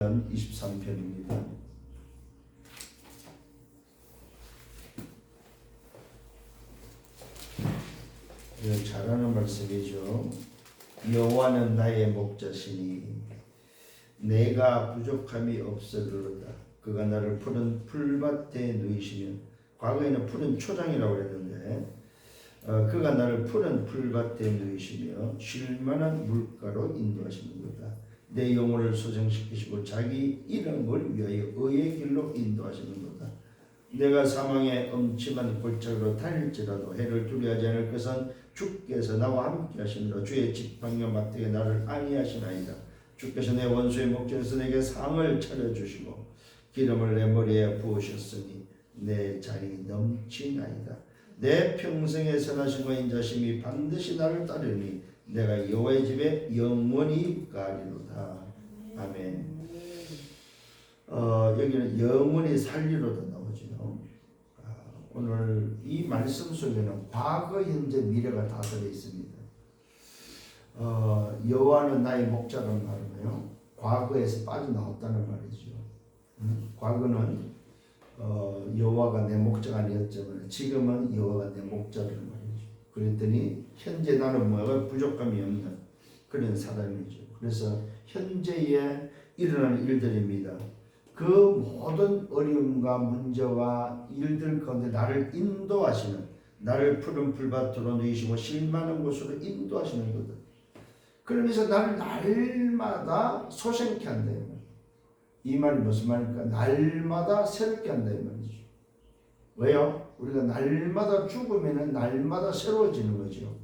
23편입니다. 네, 잘하는 말씀이죠. 여호와는 나의 목자시니 내가 부족함이 없으리로다. 그가 나를 푸른 풀밭에 누이시면 과거에는 푸른 초장이라고 그랬는데 어, 그가 나를 푸른 풀밭에 누이시며 쉴만한 물가로 인도하시는 거다. 내 영혼을 소생시키시고 자기 이름을 위하여 의의 길로 인도하시는 거다. 내가 사망의 엄침한 골짜기로 다닐지라도 해를 두려하지 않을 것은 주께서 나와 함께 하시느라 주의 지팡이와 막대에 나를 안위하시나이다. 주께서 내 원수의 목전에서 내게 상을 차려주시고 기름을 내 머리에 부으셨으니 내 잔이 넘치나이다. 내 평생의 선하심과 인자심이 반드시 나를 따르니 내가 여호와의 집에 영원히 가리로다. 아멘. 어, 여기는 영원히 살리로다 나오죠. 아, 오늘 이 말씀 속에는 과거, 현재, 미래가 다 들어 있습니다. 어, 여호와는 나의 목자라는 말은요. 과거에서 빠져나왔다는 말이죠. 음, 과거는 어, 여호와가 내 목자가 아니었지만 지금은 여호와가 내 목자라는 말이죠. 그랬더니 현재 나는 뭐가 부족함이 없는 그런 사람이죠. 그래서 현재에 일어나는 일들입니다. 그 모든 어려움과 문제와 일들 가운데 나를 인도하시는 나를 푸른 풀밭으로 누이시고 실만한 곳으로 인도하시는 거다. 그러면서 나를 날마다 소생케 한다. 이 말이 무슨 말입니까? 날마다 새롭게 한다 이 말이죠. 왜요? 우리가 날마다 죽으면 날마다 새로워지는 거죠.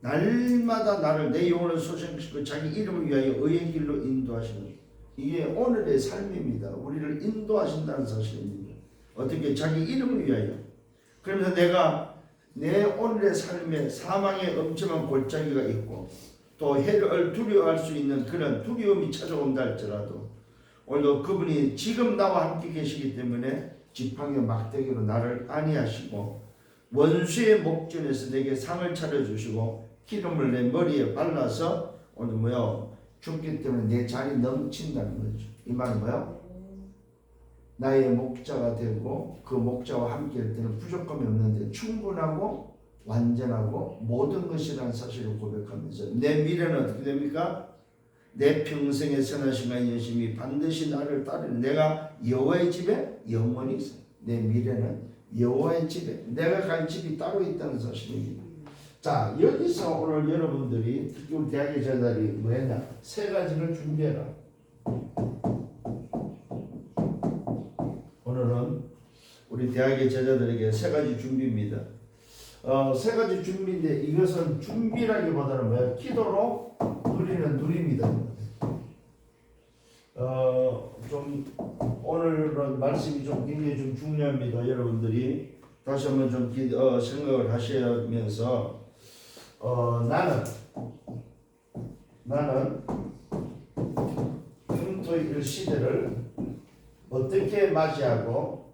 날마다 나를 내 영혼을 소생시키고 자기 이름을 위하여 의의 길로 인도하시는 이게 오늘의 삶입니다. 우리를 인도하신다는 사실입니다. 어떻게 자기 이름을 위하여. 그러면서 내가 내 오늘의 삶에 사망의 엄청난 골짜기가 있고 또 해를 두려워할 수 있는 그런 두려움이 찾아온다 할지라도 오늘도 그분이 지금 나와 함께 계시기 때문에 지팡이 막대기로 나를 안위하시고 원수의 목전에서 내게 상을 차려주시고 기름을 내 머리에 발라서 오늘 뭐요 죽기 때문에 내 잔이 넘친다는 거죠. 이 말은 뭐요? 나의 목자가 되고 그 목자와 함께 할 때는 부족함이 없는데 충분하고 완전하고 모든 것이라는 사실을 고백하면서 내 미래는 어떻게 됩니까? 내 평생의 선하심과 열심이 반드시 나를 따르는 내가 여호와의 집에 영원히 있어. 내 미래는 여호와의 집에 내가 갈 집이 따로 있다는 사실입니다. 자 여기서 오늘 여러분들이 우리 대학의 제자들이 뭐했냐 세 가지를 준비해라. 오늘은 우리 대학의 제자들에게 세 가지 준비입니다. 어, 세 가지 준비인데 이것은 준비라기보다는 뭐야 기도로 누리는 누립니다. 어, 좀 오늘은 말씀이 좀 굉장히 좀 중요합니다. 여러분들이 다시 한번 좀 기, 어, 생각을 하시면서 어, 나는 나는 금토일 시대를 어떻게 맞이하고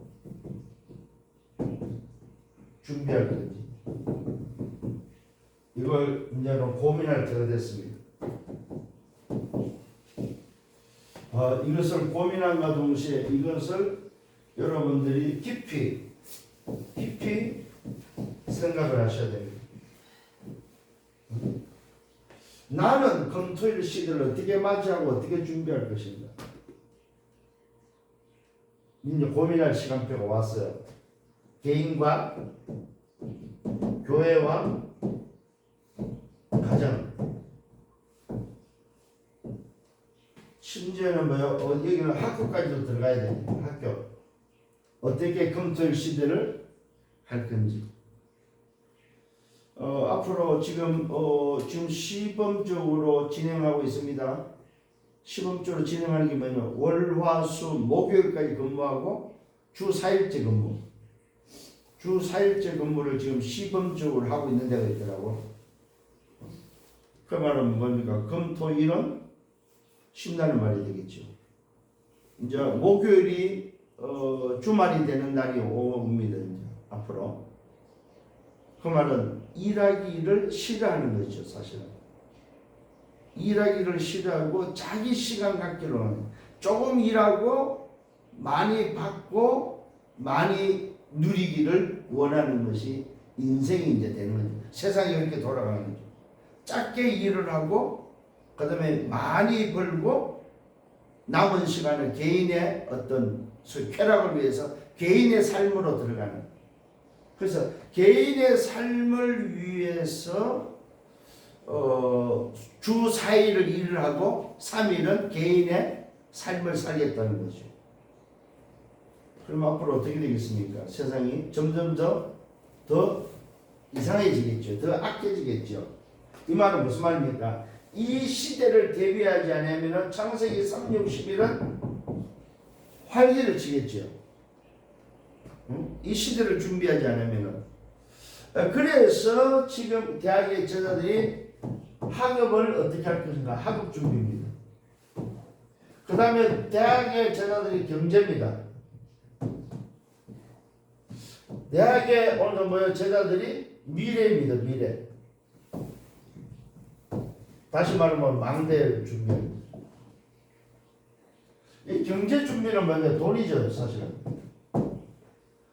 준비할 건지 이걸 이제는 고민할 때가 됐습니다. 어, 이것을 고민함과 동시에 이것을 여러분들이 깊이 깊이 생각을 하셔야 됩니다. 나는 금토일 시대를 어떻게 맞이하고 어떻게 준비할 것인가? 이제 고민할 시간표가 왔어요. 개인과 교회와 가정. 심지어는 뭐요? 어, 여기는 학교까지도 들어가야 됩니다. 학교. 어떻게 금토일 시대를 할 건지. 어, 앞으로 지금 어, 지금 시범적으로 진행하고 있습니다. 시범적으로 진행하는 게 뭐냐면 월화수 목요일까지 근무하고 주 4일째 근무. 주 4일째 근무를 지금 시범적으로 하고 있는 데가 있더라고. 그 말은 뭡니까? 금토일은 쉰다는 말이 되겠죠. 이제 목요일이 어, 주말이 되는 날이 옵니다. 이제 앞으로. 그 말은 일하기를 싫어하는 거죠, 사실은. 일하기를 싫어하고 자기 시간 갖기로 하는 조금 일하고 많이 받고 많이 누리기를 원하는 것이 인생이 이제 되는 거죠. 세상이 이렇게 돌아가는 거죠. 짧게 일을 하고 그 다음에 많이 벌고 남은 시간을 개인의 어떤 소- 쾌락을 위해서 개인의 삶으로 들어가는. 그래서 개인의 삶을 위해서 어, 주 4일을 일을 하고 3일은 개인의 삶을 살겠다는 거죠. 그럼 앞으로 어떻게 되겠습니까? 세상이 점점 더, 더 이상해지겠죠. 더 악해지겠죠. 이 말은 무슨 말입니까? 이 시대를 대비하지 않으면 창세기 360일은 활기를 치겠죠. 응? 이 시대를 준비하지 않으면 어, 그래서 지금 대학의 제자들이 학업을 어떻게 할 것인가 학업 준비입니다. 그 다음에 대학의 제자들이 경제입니다. 대학의 오늘 뭐요 제자들이 미래입니다 미래. 다시 말하면 망대 준비입니다. 이 경제 준비는 뭐냐 돈이죠 사실은.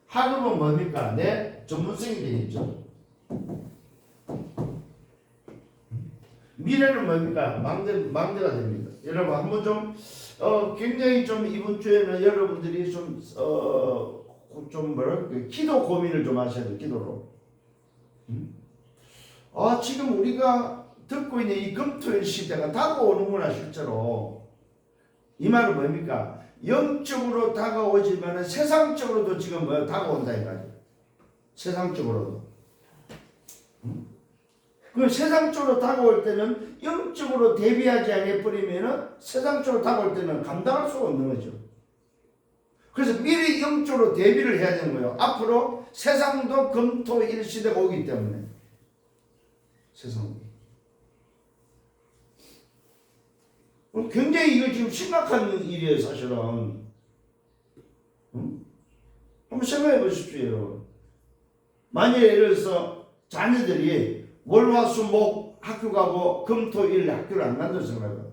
학업은 뭡니까 내 전문성이 되겠죠. 미래는 뭡니까 망대 망대가 됩니다. 여러분 한번 좀 어, 굉장히 좀 이번 주에는 여러분들이 좀 어, 좀 뭐랄까 기도 고민을 좀 하셔야 돼요 기도로. 음? 아 지금 우리가 듣고 있는 이 금토일 시대가 다가오는구나 실제로. 이 말은 뭡니까? 영적으로 다가오지만 세상적으로도 지금 뭐 다가온다 이거죠. 세상적으로도. 음? 그 세상적으로 다가올 때는 영적으로 대비하지 않아 버리면은 세상적으로 다가올 때는 감당할 수가 없는 거죠. 그래서 미리 영적으로 대비를 해야 되는 거예요. 앞으로 세상도 금토일 시대가 오기 때문에 세상. 굉장히 이거 지금 심각한 일이에요, 사실은. 응? 한번 생각해 보십시오. 만약에 예를 들어서 자녀들이 월화수목 학교 가고 금토일 학교를 안 간다고 생각해요.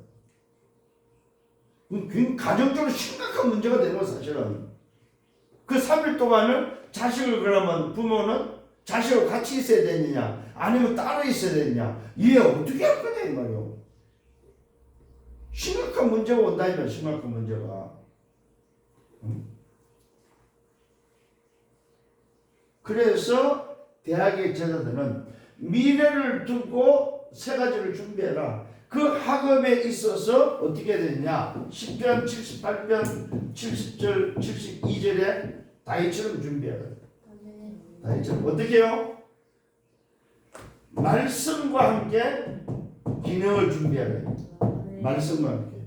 가정적으로 심각한 문제가 되는 거 사실은. 그 3일 동안은 자식을 그러면 부모는 자식하고 같이 있어야 되느냐 아니면 따로 있어야 되느냐 이해 어떻게 할 거냐 이 말이요. 심각한 문제가 온다 이말 심각한 문제가. 응? 그래서 대학의 제자들은 미래를 두고 세 가지를 준비해라. 그 학업에 있어서 어떻게 되느냐? 10편, 78편, 70절, 72절에 다이처럼 준비해라. 다이처럼 어떻게 해요? 말씀과 함께 기능을 준비해라. 말씀과 함께.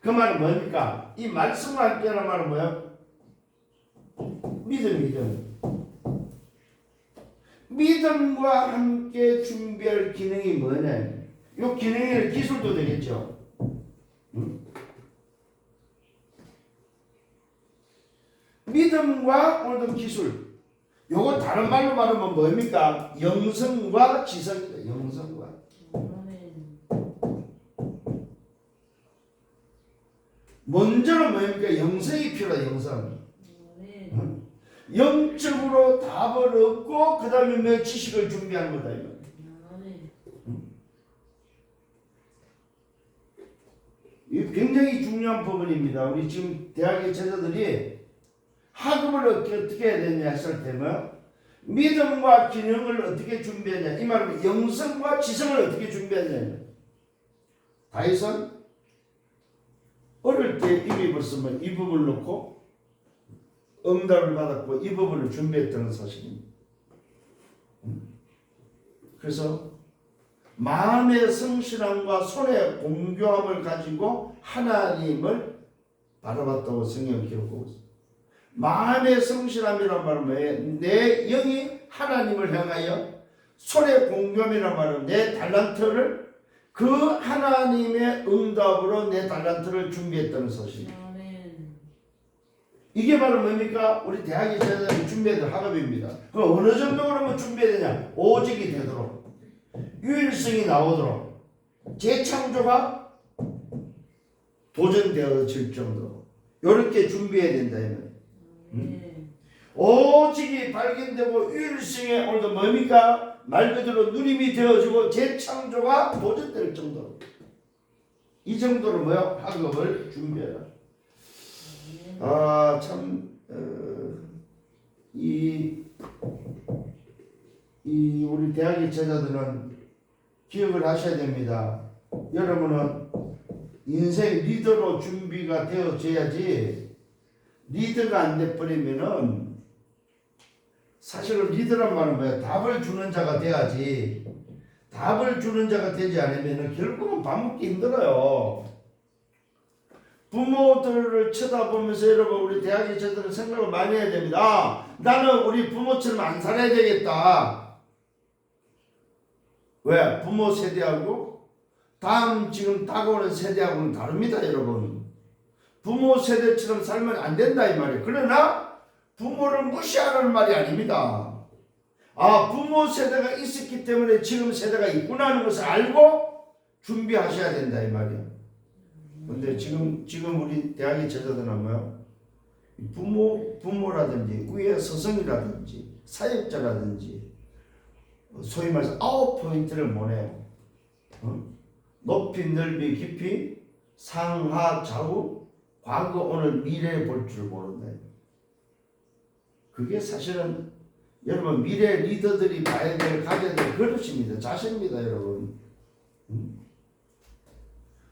그 말은 뭡니까? 이 말씀과 함께라는 말은 뭐야? 믿음, 믿음. 믿음과 함께 준비할 기능이 뭐냐? 요 기능의 기술도 되겠죠. 응? 믿음과 오늘도 기술. 요거 다른 말로 말하면 뭡니까? 영성과 지성이다. 영성 먼저는 뭡니까? 영성이 필요하다. 영성. 응? 영적으로 답을 얻고 그 다음에 뭐 지식을 준비하는 거다. 이거. 이 굉장히 중요한 부분입니다. 우리 지금 대학의 제자들이 학업을 어떻게, 어떻게 해야 되냐 했을 때면 믿음과 기능을 어떻게 준비하냐 이 말은 영성과 지성을 어떻게 준비하냐 다윗은 어릴 때 이미 벌써 뭐이 부분을 놓고 응답을 받았고 이 부분을 준비했다는 사실입니다. 음. 그래서 마음의 성실함과 손의 공교함을 가지고 하나님을 바라봤다고 성경 기록하고 있습니다. 마음의 성실함이란 말은? 내 영이 하나님을 향하여 손의 공교함이란 말은 내 달란트를 그 하나님의 응답으로 내 달란트를 준비했다는 사실입니다. 이게 바로 뭡니까? 우리 대학의 제자들이 준비해야 될 학업입니다. 그 어느 정도 그러면 준비해야 되냐? 오직이 되도록 유일성이 나오도록 재창조가 도전되어질 정도 이렇게 준비해야 된다 이. 네. 오직이 발견되고 유일성의 오늘도 뭡니까? 말 그대로 누림이 되어지고 재창조가 도전될 정도. 이 정도로 뭐야? 학업을 준비해라. 아, 참, 어, 이, 이, 우리 대학의 제자들은 기억을 하셔야 됩니다. 여러분은 인생 리더로 준비가 되어져야지 리더가 안 돼버리면은 사실은 리더란 말은 뭐야? 답을 주는 자가 돼야지. 답을 주는 자가 되지 않으면은 결국은 밥 먹기 힘들어요. 부모들을 쳐다보면서 여러분 우리 대학의 제들은 생각을 많이 해야 됩니다. 아, 나는 우리 부모처럼 안 살아야 되겠다. 왜? 부모 세대하고 다음 지금 다가오는 세대하고는 다릅니다, 여러분. 부모 세대처럼 살면 안 된다 이 말이에요. 그러나 부모를 무시하는 말이 아닙니다. 아, 부모 세대가 있었기 때문에 지금 세대가 있구나 하는 것을 알고 준비하셔야 된다 이 말이에요. 근데 지금 지금 우리 대학의 제자들은 뭐요? 부모 부모라든지 위에 스승이라든지 사역자라든지 소위 말해서 아홉 포인트를 못 해요. 어? 높이 넓이 깊이 상하 좌우 과거 오늘 미래 볼줄 모른다. 그게 사실은 여러분 미래 리더들이 봐야 될 가져야 될 그릇입니다. 자세입니다, 여러분. 음?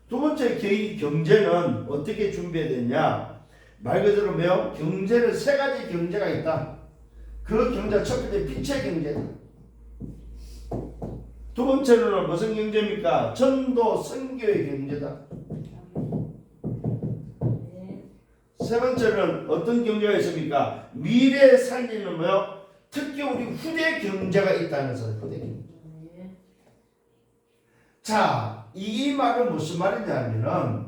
두 번째 경- 경제는 어떻게 준비해야 되냐? 말 그대로 뭐요? 경제는 세 가지 경제가 있다. 그 경제 첫 번째 빛의 경제다. 두 번째는 무슨 경제입니까? 전도 선교의 경제다. 세 번째는 어떤 경제가 있습니까? 미래 살리는 뭐요? 특히 우리 후대 경제가 있다는 소리. 후대 경제. 네. 자, 이 말은 무슨 말이냐면은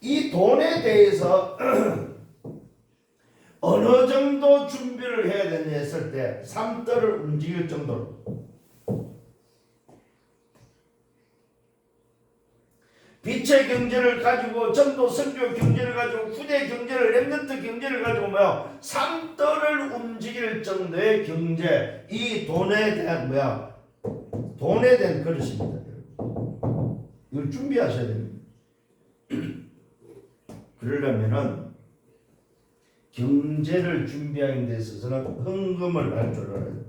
이 돈에 대해서 어느 정도 준비를 해야 되냐 했을 때 삼떨을 움직일 정도로 빛의 경제를 가지고 전도 선교 경제를 가지고 후대 경제를 랩런트 경제를 가지고 뭐야 삼떨을 움직일 정도의 경제 이 돈에 대한 뭐야 돈에 대한 그릇입니다. 이걸 준비하셔야 됩니다. 그러려면은 경제를 준비하는 데 있어서는 헌금을 할 줄 알아야 돼요.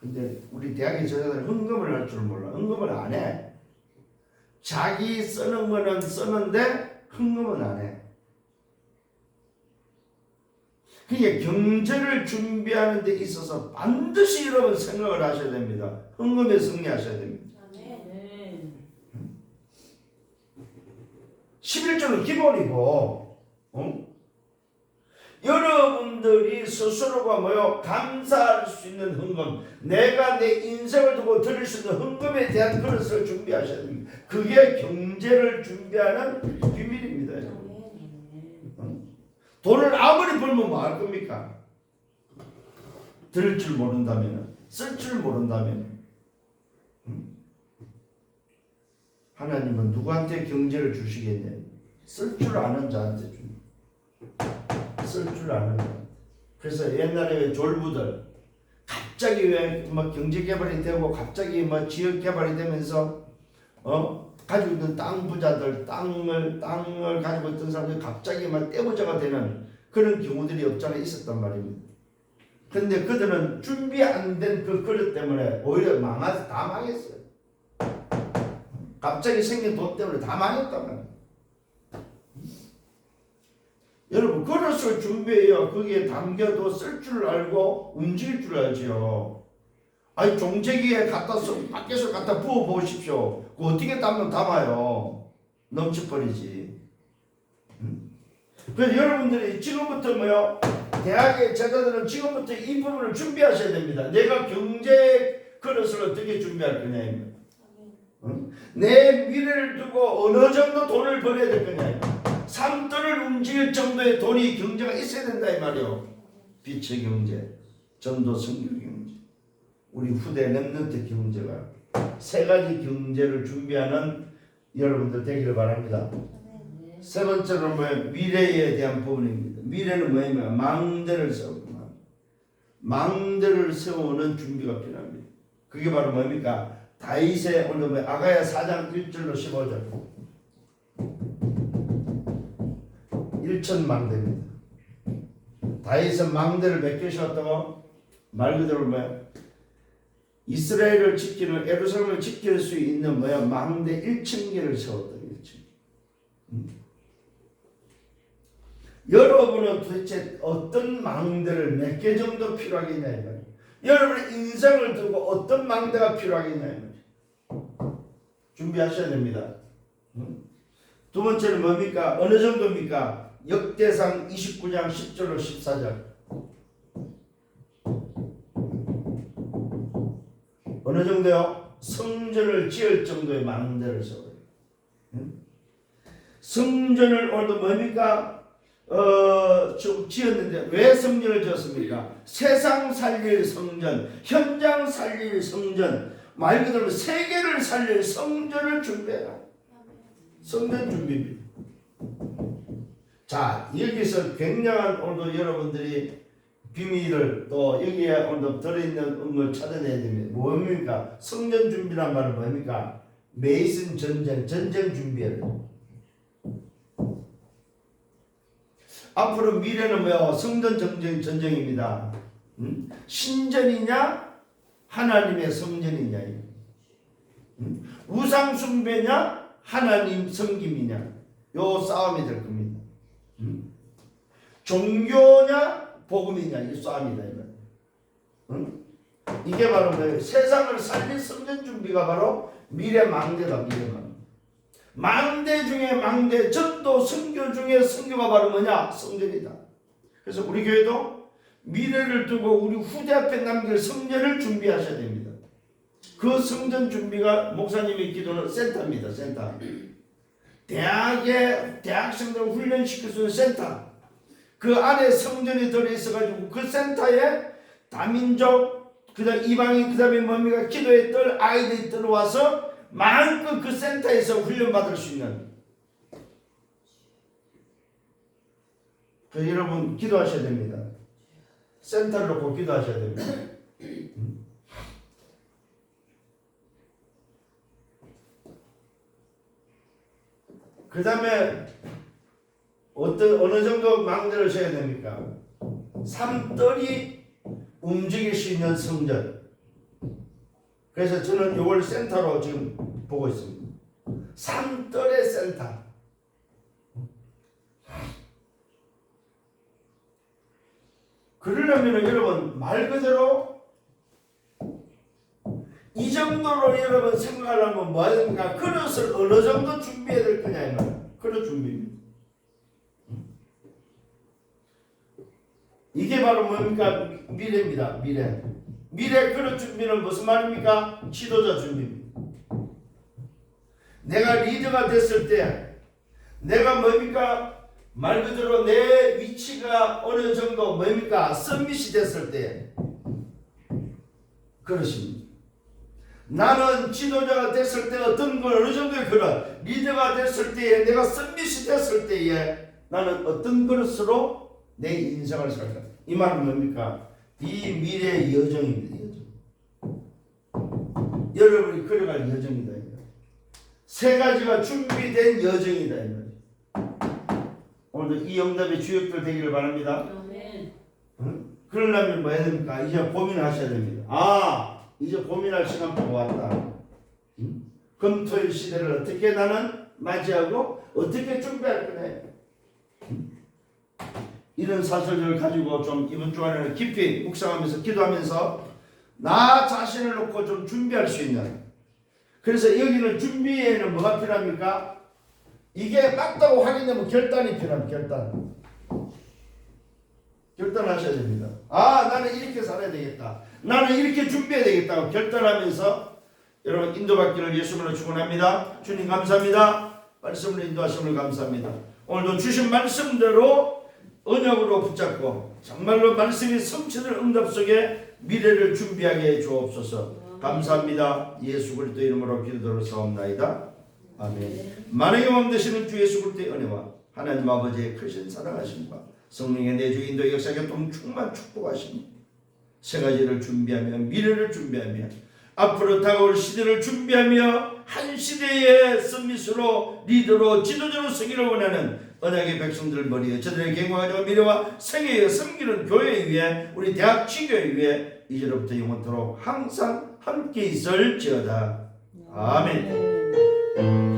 근데 우리 대학의 저자들은 헌금을 할 줄 몰라. 헌금을 안 해. 자기 쓰는 거는 쓰는데 헌금은 안 해. 그게 경제를 준비하는 데 있어서 반드시 여러분 생각을 하셔야 됩니다. 헌금에 승리하셔야 됩니다. 네. 11조는 기본이고, 어? 여러분들이 스스로가 뭐요? 감사할 수 있는 헌금, 내가 내 인생을 두고 드릴 수 있는 헌금에 대한 그릇을 준비하셔야 됩니다. 그게 경제를 준비하는 비밀입니다. 여러분. 네. 돈을 아무리 벌면 뭐할 겁니까? 들을 줄 모른다면, 쓸 줄 모른다면, 음? 하나님은 누구한테 경제를 주시겠냐? 쓸 줄 아는 자한테 줍니다. 쓸 줄 아는 자. 그래서 옛날에 왜 졸부들 갑자기 왜 막 경제 개발이 되고 갑자기 뭐 지역 개발이 되면서 어 가지고 있는 땅 부자들 땅을 땅을 가지고 있던 사람들이 갑자기 막 떼부자가 되는 그런 경우들이 없잖아 있었단 말입니다. 근데 그들은 준비 안 된 그 그릇 때문에 오히려 망해서 다 망했어요. 갑자기 생긴 돈 때문에 다 망했단 말이에요. 여러분 그릇을 준비해요. 거기에 담겨도 쓸 줄 알고 움직일 줄 알지요. 아니 종재기에 갖다 써 밖에서 갖다 부어 보십시오. 그 어떻게 담으면 담아요. 넘쳐버리지. 음? 그래서 여러분들이 지금부터 뭐요? 대학의 제자들은 지금부터 이 부분을 준비하셔야 됩니다. 내가 경제 그릇을 어떻게 준비할 거냐. 응? 내 미래를 두고 어느 정도 돈을 벌어야 될 거냐. 삼돈을 움직일 정도의 돈이 경제가 있어야 된다 이 말이요. 빛의 경제, 전도 성교 경제, 우리 후대 랩런트 경제가 세 가지 경제를 준비하는 여러분들 되기를 바랍니다. 네. 세 번째로 뭐예요? 미래에 대한 부분입니다. 미래는 뭐냐면 망대를 세우구나. 망대를 세우는 준비가 필요합니다. 그게 바로 뭡니까? 다윗의 오늘 뭐 아가야 4장 1절로 15절. 1천 망대입니다. 다윗은 망대를 몇 개 세웠다고? 말 그대로 뭐야? 이스라엘을 지키는 예루살렘을 지킬 수 있는 뭐야? 망대 1천 개를 세웠다. 1천. 여러분은 도대체 어떤 망대를 몇 개 정도 필요하겠냐 이 말이에요. 여러분의 인생을 두고 어떤 망대가 필요하겠냐 이 말이에요. 준비하셔야 됩니다. 음? 두 번째는 뭡니까? 어느 정도입니까? 역대상 29장 10절로 14절. 어느 정도요? 성전을 지을 정도의 망대를 세워요. 음? 성전을 오늘도 뭡니까? 어, 좀 지었는데 왜 성전을 지었습니까? 세상 살릴 성전, 현장 살릴 성전, 말 그대로 세계를 살릴 성전을 준비해라. 성전 준비입니다. 자, 여기서 굉장한 오늘도 여러분들이 비밀을 또 여기에 오늘도 들어있는 걸 찾아내야 됩니다. 뭡니까? 성전 준비란 말은 뭡니까? 메이슨 전쟁, 전쟁 준비해야 돼요. 앞으로 미래는 뭐야? 성전 전쟁 전쟁입니다. 음? 신전이냐 하나님의 성전이냐? 음? 우상 숭배냐 하나님 섬김이냐? 요 싸움이 될 겁니다. 음? 종교냐 복음이냐 이 싸움이다 이거. 음? 이게 바로 뭐예요? 세상을 살릴 성전 준비가 바로 미래 망대다 미래 망대. 망대 중에 망대, 전도 선교 중에 선교가 바로 뭐냐? 성전이다. 그래서 우리 교회도 미래를 두고 우리 후대 앞에 남길 성전을 준비하셔야 됩니다. 그 성전 준비가 목사님의 기도는 센터입니다. 센터. 대학에 대학생들 훈련시킬 수 있는 센터. 그 안에 성전이 들어있어가지고 그 센터에 다민족, 그 다음 이방인, 그 다음에 뭡니까 기도에 뜰 아이들이 들어와서 마음껏 그 센터에서 훈련받을 수 있는 그 여러분 기도하셔야 됩니다. 센터를 놓고 기도하셔야 됩니다. 그 다음에 어떤 어느 정도 망대를 쳐야 됩니까? 삼떨이 움직일 수 있는 성전. 그래서 저는 이걸 센터로 지금 보고 있습니다. 삼떨의 센터. 그러려면 여러분 말 그대로 이 정도로 여러분 생각하려면 됩니까? 그릇을 어느 정도 준비해야 될 거냐 이 말이에요. 그릇 준비입니다. 이게 바로 뭡니까? 미래입니다. 미래. 미래 그릇 준비는 무슨 말입니까? 지도자 준비입니다. 내가 리더가 됐을 때 내가 뭡니까? 말 그대로 내 위치가 어느 정도 뭡니까? 썸밋이 됐을 때 그렇습니다. 나는 지도자가 됐을 때 어떤 걸 어느 정도의 그릇 리더가 됐을 때에 내가 썸밋이 됐을 때에 나는 어떤 그릇으로 내 인생을 살까? 이 말은 뭡니까? 이 미래의 여정입니다. 여정. 여러분이 걸어갈 여정이다. 세 가지가 준비된 여정이다. 오늘도 이 영답의 주역들 되기를 바랍니다. 아멘. 그러려면 뭐 해야 됩니까? 이제 고민하셔야 됩니다. 아, 이제 고민할 시간부터 왔다. 응? 금토일 시대를 어떻게 나는 맞이하고 어떻게 준비할 거냐. 응? 이런 사실을 가지고 좀 이번 주간에는 깊이 묵상하면서 기도하면서 나 자신을 놓고 좀 준비할 수 있는 그래서 여기는 준비에는 뭐가 필요합니까? 이게 맞다고 확인되면 결단이 필요합니다. 결단. 결단하셔야 됩니다. 아, 나는 이렇게 살아야 되겠다. 나는 이렇게 준비해야 되겠다고 결단하면서 여러분 인도받기를 예수님으로 축원합니다. 주님 감사합니다. 말씀을 인도하심을 감사합니다. 오늘도 주신 말씀대로 언약으로 붙잡고 정말로 말씀이 성취될 응답 속에 미래를 준비하게 해 주옵소서. 감사합니다. 예수 그리스도 이름으로 기도드려 사옵나이다. 아멘. 만왕의 왕 되시는 주 예수 그리스도의 은혜와 하나님 아버지의 크신 사랑하심과 성령의 내주 인도 역사 교통 충만 축복하심 세 가지를 준비하며 미래를 준비하며 앞으로 다가올 시대를 준비하며 한 시대의 서밋으로 리더로 지도자로 서기를 원하는 언약의 백성들 머리에 저들의 경과하여 미래와 생애에 섬기는 교회 위에 우리 대학 지교회 위에 이제로부터 영원토록 항상 함께 있을지어다. 아멘. 아멘.